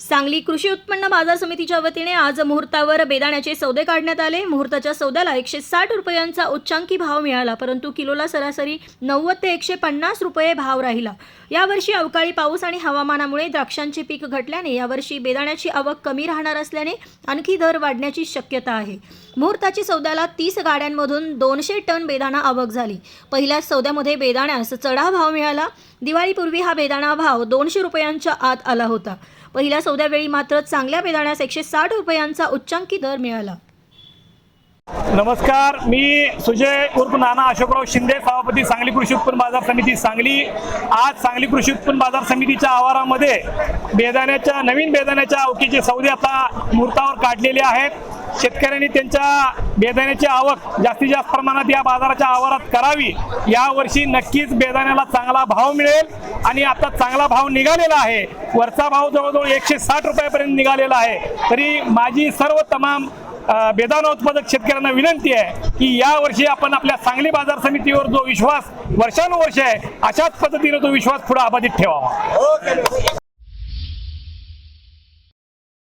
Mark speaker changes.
Speaker 1: सांगली कृषी उत्पन्न बाजार समितीच्या वतीने आज मुहूर्तावर बेदाण्याचे सौदे काढण्यात आले. मुहूर्ताच्या सौद्याला एकशे साठ रुपयांचा उच्चांकी भाव मिळाला परंतु किलोला सरासरी नव्वद ते एकशे पन्नास रुपये भाव राहिला. यावर्षी अवकाळी पाऊस आणि हवामानामुळे द्राक्षांचे पीक घटल्याने यावर्षी बेदाण्याची आवक कमी राहणार असल्याने आणखी दर वाढण्याची शक्यता आहे. मुहूर्ताची सौद्याला तीस गाड्यांमधून दोनशे टन बेदाणा आवक झाली. पहिल्याच सौद्यामध्ये बेदाण्यास चढा भाव मिळाला. दिवाळीपूर्वी हा बेदाणा भाव दोनशे रुपयांच्या आत आला होता. पहिल्या सौद्यावेळी मात्र चांगल्या बेदाण्यास एकशे साठ रुपयांचा उच्चांकी दर मिळाला.
Speaker 2: नमस्कार मी सुजय उर्फ नाना अशोकराव शिंदे सभापती सांगली कृषी उत्पन्न बाजार समिती सांगली. आज सांगली कृषी उत्पन्न बाजार समितीच्या आवारामध्ये बेदाण्याच्या नवीन बेदाण्याच्या अवकीचे सौदे आता मुहूर्तावर काढलेले आहेत. शेतकऱ्यांनी त्यांच्या बेदाण्याची आवक जास्तीत जास्त प्रमाणात या बाजाराच्या आवारात करावी. यावर्षी नक्कीच बेदाण्याला चांगला भाव मिळेल आणि आता चांगला भाव निघालेला आहे. वरचा भाव जवळजवळ एकशे साठ रुपयापर्यंत निघालेला आहे. तरी माझी सर्व तमाम बेदाना उत्पादक शेतकऱ्यांना विनंती आहे की या वर्षी आपण आपल्या सांगली बाजार समितीवर जो विश्वास वर्षानुवर्ष आहे अशाच पद्धतीने तो विश्वास पुढे अबाधित ठेवावा. हो,